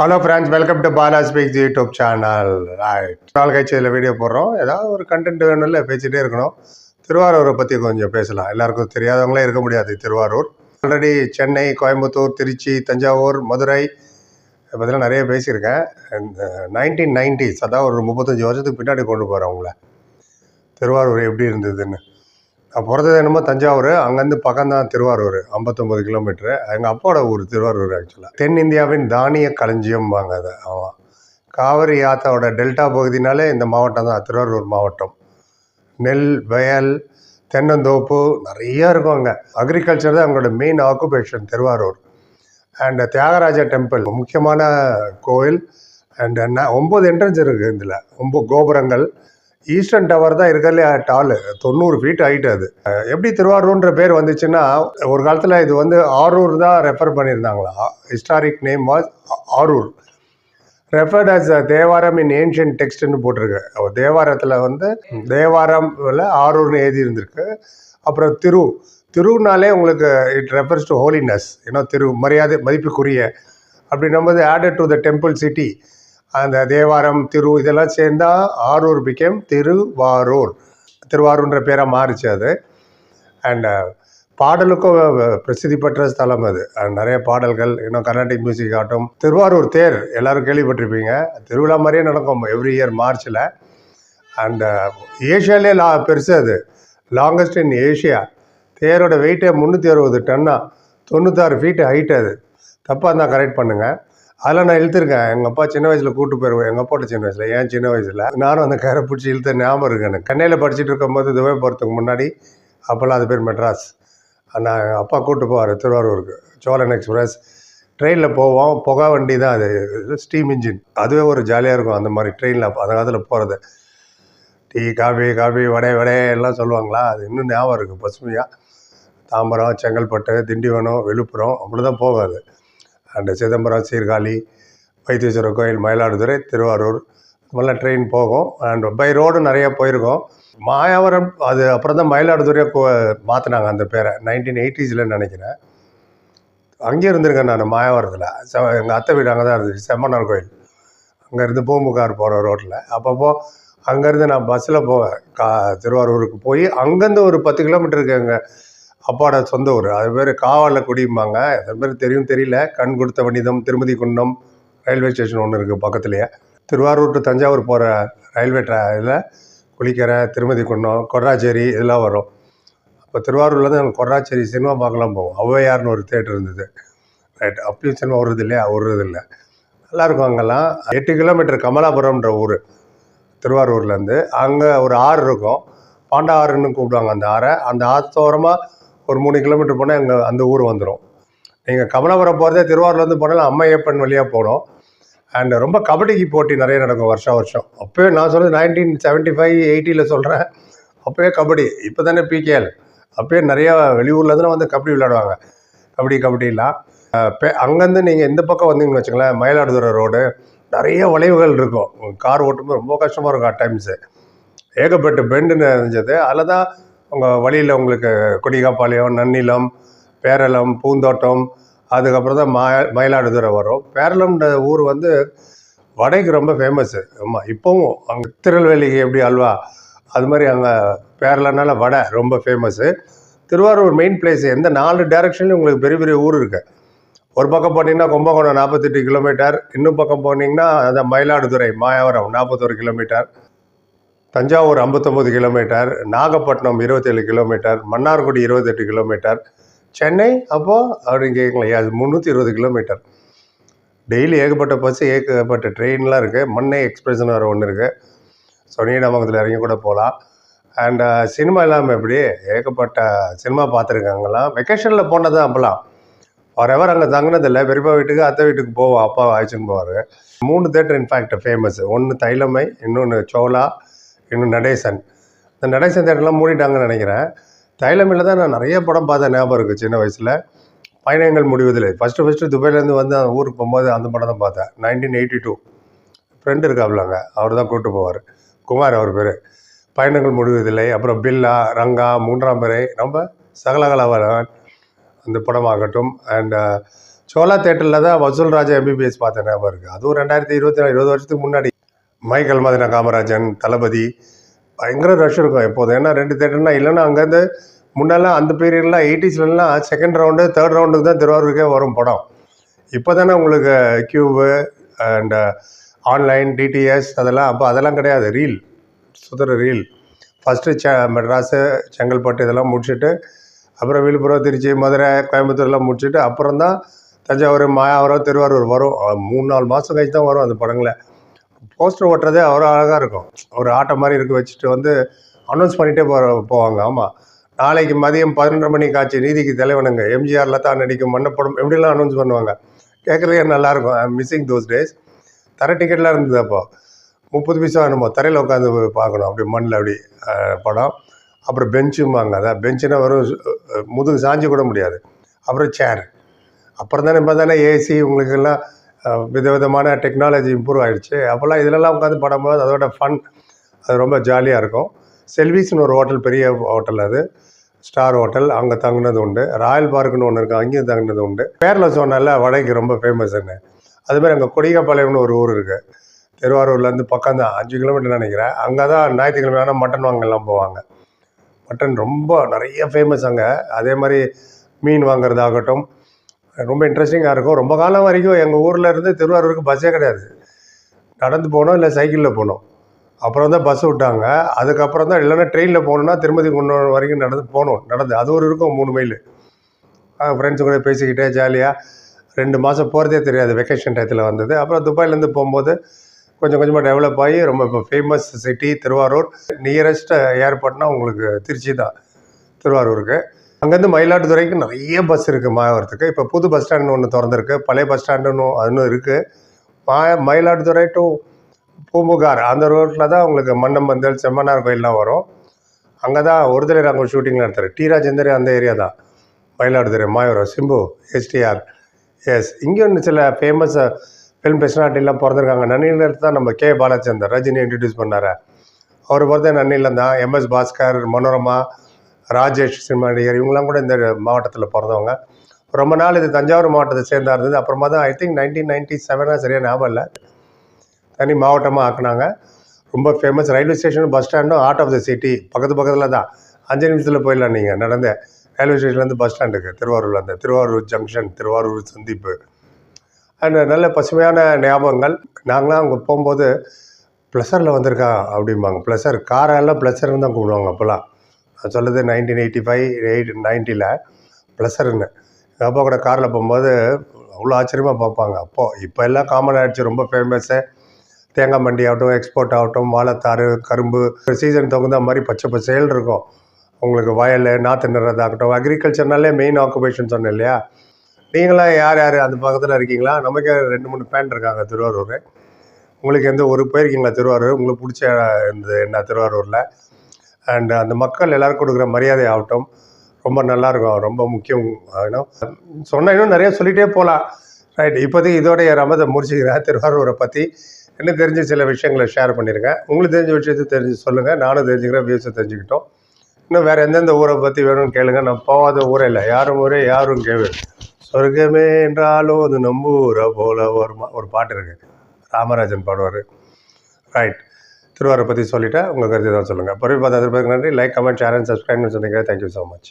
Hello friends welcome to Bala speaks YouTube channel right நாள் கழிச்சு இதில் வீடியோ போடுறோம். ஏதாவது ஒரு கண்டென்ட் வேணும்ல பேசிகிட்டே இருக்கணும். திருவாரூரை பற்றி கொஞ்சம் பேசலாம். எல்லாருக்கும் தெரியாதவங்களே இருக்க முடியாது திருவாரூர். ஆல்ரெடி சென்னை கோயம்புத்தூர் திருச்சி தஞ்சாவூர் மதுரை பற்றிலாம் நிறைய பேசியிருக்கேன். நைன்டீன் நைன்டிஸ் uh, அதான் ஒரு முப்பத்தஞ்சு வருஷத்துக்கு பின்னாடி கொண்டு போகிறேன் உங்களை திருவாரூர் எப்படி இருந்ததுன்னு. நான் பிறந்தது என்னமோ தஞ்சாவூர் அங்கேருந்து பக்கம்தான் திருவாரூர் ஐம்பத்தொம்பது கிலோமீட்ரு எங்கள் அப்பாவோட ஊர் திருவாரூர் ஆக்சுவலாக தென்னிந்தியாவின் தானிய களஞ்சியம்பாங்க அதை ஆமாம் காவிரி ஆத்தாவோட டெல்டா பகுதினாலே இந்த மாவட்டம் தான் திருவாரூர் மாவட்டம். நெல் வயல் தென்னந்தோப்பு நிறைய இருக்கும் அங்கே. அக்ரிகல்ச்சர் தான் அவங்களோட main occupation Thiruvarur. And Thyagaraja temple முக்கியமான கோயில். அண்ட் ஒம்பது என்ட்ரன்ஸ் இருக்குது இதில். ஒம்பது கோபுரங்கள் ஈஸ்டர்ன் டவர் தான் இருக்கிறதுலே டாலு. தொண்ணூறு ஃபீட் ஹைட் அது. எப்படி திருவாரூர்ன்ற பேர் வந்துச்சுன்னா ஒரு காலத்தில் இது வந்து ஆரூர் தான் refer பண்ணியிருந்தாங்களா? Historic name was Arur. Referred as Thevaram in ancient டெக்ஸ்ட்னு போட்டிருக்கு. தேவாரத்தில் வந்து தேவாரம்ல ஆரூர்னு எழுதி இருந்திருக்கு. அப்புறம் திரு. திருனாலே உங்களுக்கு இட் ரெஃபர்ஸ் டு ஹோலினஸ் ஏன்னா திரு மரியாதை மதிப்புக்குரிய. அப்படின்னும் போது added to the temple city அந்த தேவாரம் திரு இதெல்லாம் சேர்ந்தால் ஆரூர் பிகேம் திருவாரூர். திருவாரூர்ன்ற பேராக மாறுச்சு அது. அண்ட் uh, பாடலுக்கும் uh, uh, பிரசித்தி பெற்ற ஸ்தலம் அது. நிறைய பாடல்கள் இன்னும் கர்நாடிக் மியூசிக் ஆகட்டும் திருவாரூர் தேர் எல்லோரும் கேள்விப்பட்டிருப்பீங்க. திருவிழா மாதிரியே நடக்கும் எவ்ரி இயர் மார்ச்சில் அண்ட் ஏஷியாலே லா பெருசு அது. லாங்கஸ்ட் இன் ஏஷியா தேரோட வெயிட்டே முந்நூற்றி அறுபது டன்னா தொண்ணூத்தாறு ஃபீட்டு ஹைட் அது. தப்பாக இருந்தால் கரெக்ட் பண்ணுங்கள் அதெல்லாம் நான் இழுத்துருக்கேன். எங்கள் அப்பா சின்ன வயசில் கூட்டு போயிருவேன் எங்கள் அப்பாட்ட சின்ன வயசில் ஏன் சின்ன வயசில்? நானும் அந்த கரை பிடிச்சி இழுத்த ஞாபகம் இருக்கு எனக்கு. சென்னையில் படிச்சுட்டு இருக்கும்போது துபாய் போகிறதுக்கு முன்னாடி அப்போல்லாம் அது பேர் மெட்ராஸ். நான் எங்கள் அப்பா கூட்டு போவார் திருவாரூருக்கு. சோழன் எக்ஸ்பிரஸ். ட்ரெயினில் போவோம். புகா வண்டி தான் அது. Steam engine. அதுவே ஒரு ஜாலியாக இருக்கும் அந்த மாதிரி ட்ரெயினில் அந்த காலத்தில் போகிறது tea coffee coffee vada vada எல்லாம் சொல்லுவாங்களா? அது இன்னும் ஞாபகம் இருக்குது பசுமையாக தாம்பரம் செங்கல்பட்டு திண்டிவனம் விழுப்புரம் அப்படி தான் போகும் அது. அண்டு சிதம்பரம் சீர்காழி வைத்தீஸ்வரர் கோயில் மயிலாடுதுறை திருவாரூர் இதுமாதிரிலாம் ட்ரெயின் போகும். அண்ட் பை ரோடு நிறையா போயிருக்கோம். மாயாவரம் அது அப்புறம் தான் மயிலாடுதுறையை கோ மாற்றினாங்க அந்த பேரை. நைன்டீன் எயிட்டிஸில் நினைக்கிறேன். அங்கே இருந்திருக்கேன் நான் மாயாவரத்தில். ச எங்கள் அத்தை வீடு அங்கே தான் இருந்துச்சு செம்மனார் கோயில். அங்கேருந்து பூம்புகார் போகிற ரோட்டில் அப்பப்போ அங்கேருந்து நான் பஸ்ஸில் போவேன். கா திருவாரூருக்கு போய் அங்கேருந்து ஒரு பத்து கிலோமீட்டருக்கு எங்கள் அப்பாவோட சொந்த ஊர். அது பேர் காவாலில் குடியும்பாங்க அது பேர் தெரியும் தெரியல. கண் கொடுத்த வணிதம் திருமதி குன்னம் ரயில்வே ஸ்டேஷன் ஒன்று இருக்குது பக்கத்துலேயே. திருவாரூர் டு தஞ்சாவூர் போகிற ரயில்வே ட்ரா இதில் குளிக்கரை திருமதி குன்னம் கொர்ராச்சேரி இதெல்லாம் வரும். அப்போ திருவாரூர்லேருந்து நாங்கள் கொர்ராச்சேரி சினிமா பார்க்கலாம் போவோம். ஔவையார்னு ஒரு தேட்டர் இருந்தது. ரைட் அப்பயும் சினிமா வருது இல்லையா? வருது இல்லை. நல்லாயிருக்கும் அங்கெல்லாம். எட்டு கிலோமீட்டர் கமலாபுரம்ன்ற ஊர். திருவாரூர்லேருந்து அங்கே ஒரு ஆறு இருக்கும். பாண்டா ஆறுன்னு கூப்பிடுவாங்க அந்த ஆறை. அந்த ஆத்தோரமாக ஒரு மூணு கிலோமீட்டர் போனால் எங்கள் அந்த ஊர் வந்துடும் நீங்கள் கமலாபுரம் போகிறதே திருவாரூர்லேருந்து போனாலும் அம்மையப்பன் வழியாக போகணும். அண்ட் ரொம்ப கபடிக்கு போட்டி நிறைய நடக்கும் வருஷம் வருஷம். அப்போயே நான் சொல்கிறது நைன்டீன் செவன்ட்டி ஃபைவ் எயிட்டியில் சொல்கிறேன் அப்போயே கபடி இப்போ தானே பிகேஎல் அப்போயே நிறையா வெளியூர்லேருந்து வந்து கபடி விளையாடுவாங்க. கபடி கபடிலாம். அஹ் அங்கேருந்து நீங்கள் இந்த பக்கம் வந்தீங்கன்னு வச்சுங்களேன் மயிலாடுதுறை ரோடு நிறைய வளைவுகள் இருக்கும். கார் ஓட்டும்போது ரொம்ப கஷ்டமாக இருக்கும் அட் டைம்ஸு ஏகப்பட்ட பெண்டுன்னு இருந்தது அதில் தான் உங்கள் வழியில் உங்களுக்கு கொடிகாப்பாளையம் நன்னிலம் பேரளம் பூந்தோட்டம் அதுக்கப்புறம் தான் மா மயிலாடுதுறை வரும். பேரளம்ன்ற ஊர் வந்து வடைக்கு ரொம்ப ஃபேமஸ்ஸு ஆமாம் இப்போவும் அங்கே திருநெல்வேலிக்கு எப்படி அல்வா அது மாதிரி அங்கே பேரளம்னால வடை ரொம்ப ஃபேமஸ்ஸு திருவாரூர் மெயின் பிளேஸ் எந்த நாலு டைரக்ஷன்லையும் உங்களுக்கு பெரிய பெரிய ஊர் இருக்குது ஒரு பக்கம் போனீங்கன்னா கும்பகோணம் நாற்பத்தெட்டு கிலோமீட்டர் இன்னும் பக்கம் போனீங்கன்னா அதான் மயிலாடுதுறை மாயாவரம் நாற்பத்தொரு கிலோமீட்டர் தஞ்சாவூர் ஐம்பத்தொம்பது கிலோமீட்டர் நாகப்பட்டினம் இருபத்தேழு கிலோமீட்டர் மன்னார்குடி இருபத்தெட்டு கிலோமீட்டர் சென்னை அப்போது அப்படின்னு கேட்கலையா அது முந்நூற்றி இருபது கிலோமீட்டர் டெய்லி ஏகப்பட்ட பஸ்ஸு ஏகப்பட்ட ட்ரெயின்லாம் இருக்குது மண்ணை எக்ஸ்பிரஸ்னு வேறு ஒன்று இருக்குது சொன்னியடாமங்கத்தில் இறங்கி கூட போகலாம் அண்ட் சினிமா uh, இல்லாமல் எப்படி ஏகப்பட்ட சினிமா பார்த்துருக்காங்களாம் வெக்கேஷனில் போனதான் தான் அப்போலாம் ஃபார் அங்கே தங்கினதில்லை பெரியப்பா வீட்டுக்கு அத்தை வீட்டுக்கு போவோம். அப்பா அழைச்சின்னு போவார். மூணு தேட்டர் இன்ஃபேக்ட் ஃபேமஸ் ஒன்று தைலமை இன்னொன்று சோலா. இன்னும் நடேசன். இந்த நடேசன் தேட்டர்லாம் மூடிட்டாங்கன்னு நினைக்கிறேன். தைலமையில் தான் நான் நிறைய படம் பார்த்த ஞாபகம் இருக்குது சின்ன வயசில். பயணங்கள் முடிவதில்லை. ஃபஸ்ட்டு ஃபஸ்ட்டு துபாயிலேருந்து வந்து அந்த ஊருக்கு போகும்போது அந்த படம் தான் பார்த்தேன். நைன்டீன் எயிட்டி டூ ஃப்ரெண்டு இருக்காப்லாங்க அவர் தான் கூப்பிட்டு போவார். குமார் அவர் பேர். பயணங்கள் முடிவதில்லை. அப்புறம் பில்லா ரங்கா மூன்றாம் பிறை ரொம்ப சகலகலவரன் அந்த படமாகட்டும். அண்ட் சோலா தேட்டரில் தான் வசூல் ராஜா எம்பிபிஎஸ் பார்த்த ஞாபகம் இருக்குது அதுவும் ரெண்டாயிரத்தி இருபத்தி நாலு இருபது வருஷத்துக்கு முன்னாடி. மைக்கேல் மதினா காமராஜன் தளபதி பயங்கர ரஷ் இருக்கும் எப்போதும். ஏன்னா ரெண்டு தேட்டர்னா இல்லைன்னா அங்கேருந்து முன்னெல்லாம் அந்த பீரியட்லாம் எயிட்டிஸ்லாம் செகண்ட் ரவுண்டு தேர்ட் ரவுண்டுக்கு தான் திருவாரூருக்கே வரும் படம். இப்போ தானே உங்களுக்கு கியூபு அண்ட் ஆன்லைன் டிடிஎஸ் அதெல்லாம் அப்போ அதெல்லாம் கிடையாது. ரீல் சுதர ரீல் ஃபஸ்ட்டு செ மெட்ராஸு செங்கல்பட்டு இதெல்லாம் முடிச்சுட்டு அப்புறம் விழுப்புரம் திருச்சி மதுரை கோயம்புத்தூர்லாம் முடிச்சுட்டு அப்புறம் தான் தஞ்சாவூர் மாயாவரம் திருவாரூர் வரும். மூணு நாலு மாதம் கழிச்சு தான் வரும் அந்த படங்களை. போஸ்டர் ஓட்டுறதே அவ்வளோ அழகாக இருக்கும். ஒரு ஆட்டோ மாதிரி இருக்க வச்சுட்டு வந்து அனௌன்ஸ் பண்ணிகிட்டே போ போவாங்க. ஆமாம் நாளைக்கு மதியம் பதினொன்றரை மணி காட்சி நீதிக்கு தலைவனுங்க. எம்ஜிஆரில் தான் நடிக்கும் மன்னப்படும் எப்படிலாம் அனௌன்ஸ் பண்ணுவாங்க? கேட்குறதுக்கே நல்லாயிருக்கும் ஐ மிஸ்ஸிங் தோஸ் டேஸ் தர டிக்கெட்லாம் இருந்தது அப்போ. முப்பது பைசா வேணுமோ தரையில் உட்காந்து பார்க்கணும். அப்படி மண்ணில் அப்படி படம். அப்புறம் பெஞ்சும்பாங்க. அதான் பெஞ்சுனா வரும் முதுகு சாஞ்சு கூட முடியாது. அப்புறம் சேர் அப்புறம் தானே இப்போ தானே ஏசி உங்களுக்கெல்லாம் விதவிதமான டெக்னாலஜி இம்ப்ரூவ் ஆகிடுச்சு அப்போல்லாம் இதிலெல்லாம் உட்காந்து படும்போது அதோட ஃபன் அது ரொம்ப ஜாலியாக இருக்கும். செல்விஸ்னு ஒரு ஹோட்டல் பெரிய ஹோட்டல் அது. ஸ்டார் ஹோட்டல் அங்கே தங்கினது உண்டு. ராயல் பார்க்குன்னு ஒன்று இருக்குது அங்கேயும் தங்கினது உண்டு. பேரில் சொன்னால வடைக்கு ரொம்ப ஃபேமஸ்ன்னு அதுமாதிரி அங்கே கொடிகாப்பாளையம்னு ஒரு ஊர் இருக்குது திருவாரூர்லேருந்து பக்கம் தான் அஞ்சு கிலோமீட்டர் நினைக்கிறேன். அங்கே தான் ஞாயிற்றுக்கிழமை ஆனால் மட்டன் வாங்கலாம் போவாங்க. மட்டன் ரொம்ப நிறைய ஃபேமஸ் அங்கே. அதே மாதிரி மீன் வாங்குறதாகட்டும் ரொம்ப இன்ட்ரெஸ்டிங்காக இருக்கும். ரொம்ப காலம் வரைக்கும் எங்கள் ஊரில் இருந்து திருவாரூருக்கு பஸ்ஸே கிடையாது. நடந்து போனோம் இல்லை சைக்கிளில் போனோம். அப்புறம் தான் பஸ் விட்டாங்க. அதுக்கப்புறம் தான் இல்லைன்னா ட்ரெயினில் போகணுன்னா திருமதி குன்னூர் வரைக்கும் நடந்து போகணும். நடந்து அது ஒரு இருக்கும் மூணு மைல் ஃப்ரெண்ட்ஸு கூட பேசிக்கிட்டே ஜாலியாக ரெண்டு மாதம் போகிறதே தெரியாது. வெக்கேஷன் டயத்தில் வந்தது. அப்புறம் துபாயிலேருந்து போகும்போது கொஞ்சம் கொஞ்சமாக டெவலப் ஆகி ரொம்ப இப்போ ஃபேமஸ் சிட்டி திருவாரூர். நியரஸ்ட் ஏர்போர்ட்னா உங்களுக்கு திருச்சி தான். திருவாரூருக்கு. அங்கேருந்து மயிலாடுதுறைக்கு நிறைய பஸ் இருக்குது மாயவரத்துக்கு. இப்போ புது பஸ் ஸ்டாண்ட் ஒன்று திறந்துருக்கு. பழைய பஸ் ஸ்டாண்டுன்னு அதுன்னு இருக்குது மாய மயிலாடுதுறை டு பூம்புகார் அந்த ரோட்டில் தான் உங்களுக்கு மன்னம்பந்தல் செம்மனார் கோயிலெலாம் வரும். அங்கே தான் ஒருதலை நாங்கள் ஷூட்டிங்லாம் எடுத்தார் டி ராஜேந்தர் அந்த ஏரியா தான். Mayiladuthurai Mayavaram Simbu STR S. இங்கே ஒன்று சில ஃபேமஸ் ஃபிலிம் பெர்சனாலிட்டிலாம் பிறந்திருக்காங்க. நன்னியில் தான் நம்ம கே. பாலச்சந்தர் ரஜினி இன்ட்ரடியூஸ் பண்ணார். அவர் பிறந்த நன்னிலம் தான் எம்எஸ் பாஸ்கர் மனோரமா ராஜேஷ் சினிமா நடிகர் இவங்கெல்லாம் கூட இந்த மாவட்டத்தில் பிறந்தவங்க. ரொம்ப நாள் இது தஞ்சாவூர் மாவட்டத்தை சேர்ந்தா இருந்தது. அப்புறமா தான் ஐ திங்க் நைன்டீன் நைன்டி செவனாக சரியாக ஞாபகம் இல்லை. தனி மாவட்டமாக ஆக்குனாங்க. ரொம்ப ஃபேமஸ் ரயில்வே ஸ்டேஷனும் பஸ் ஸ்டாண்டும் ஆர்ட் ஆஃப் த சிட்டி பக்கத்து பக்கத்தில் தான். அஞ்சு நிமிஷத்தில் போயிடலாம் நீங்கள் நடந்த ரயில்வே ஸ்டேஷன்லேருந்து பஸ் ஸ்டாண்டுக்கு திருவாரூர்லேருந்து திருவாரூர் ஜங்ஷன் திருவாரூர் சந்திப்பு. அண்ட் நல்ல பசுமையான ஞாபகங்கள். நாங்களாம் அங்கே போகும்போது ப்ளஸரில் வந்திருக்கா? அப்படிம்பாங்க. ப்ளஸர் காரெல்லாம் ப்ளஸர்னு தான் கூப்பிடுவாங்க அப்போல்லாம் சொல்லுது நைன்டீன் எயிட்டி ஃபைவ் எயிட் நைன்ட்டியில் ப்ளஸருன்னு எங்கள் அப்பா கூட காரில் போகும்போது அவ்வளோ ஆச்சரியமாக பார்ப்பாங்க. அப்போது இப்போ எல்லாம் காமன் ஆகிடுச்சு ரொம்ப ஃபேமஸ்ஸு தேங்காய் மண்டி ஆகட்டும் எக்ஸ்போர்ட் ஆகட்டும் வாழைத்தாறு கரும்பு சீசன் தகுந்த மாதிரி பச்சை பச்சையில் இருக்கும். உங்களுக்கு வயல் நாற்று நடுறதாகட்டும் அக்ரிகல்ச்சர்னாலே மெயின் ஆக்குபேஷன் சொன்னேன் இல்லையா? நீங்களாம் யார் யார் அந்த பக்கத்தில் இருக்கீங்களா? நமக்கே ரெண்டு மூணு பேன் இருக்காங்க திருவாரூர். உங்களுக்கு எந்த ஒரு போயிருக்கீங்களா திருவாரூர்? உங்களுக்கு பிடிச்ச இந்த என்ன திருவாரூரில்? அண்ட் uh, அந்த மக்கள் எல்லாருக்கும் கொடுக்குற மரியாதை ஆகட்டும். ரொம்ப நல்லாயிருக்கும் ரொம்ப முக்கியம் ஏன்னா சொன்ன இன்னும் நிறைய சொல்லிகிட்டே போகலாம் ரைட் இப்போதைக்கு இதோடைய ரமதை முடிச்சுக்கிறேன் திருவாரூரை பற்றி என்ன தெரிஞ்ச சில விஷயங்களை ஷேர் பண்ணியிருக்கேன் உங்களுக்கு தெரிஞ்ச விஷயத்தை தெரிஞ்சு சொல்லுங்கள் நானும் தெரிஞ்சுக்கிறேன் வியூஸை தெரிஞ்சுக்கிட்டோம். இன்னும் வேறு எந்தெந்த ஊரை பற்றி வேணும்னு கேளுங்க. நான் போகாத ஊரே இல்லை. யாரும் ஊரே யாரும் கேளு. சொர்க்கமே என்றாலும் அது நம்ம ஊரை போல வருமா ஒரு பாட்டு இருக்குது ராமராஜன் பாடுவார். ரைட் திருவாரூரை பற்றி சொல்லிவிட்டு உங்கள் கருத்து தான் சொல்லுங்கள் பொறுப்பு பார்த்து நன்றி. லைக் கமெண்ட் ஷேர் அண்ட் சப்ஸ்கிரைப்னு சொன்னீங்க. Thank you so much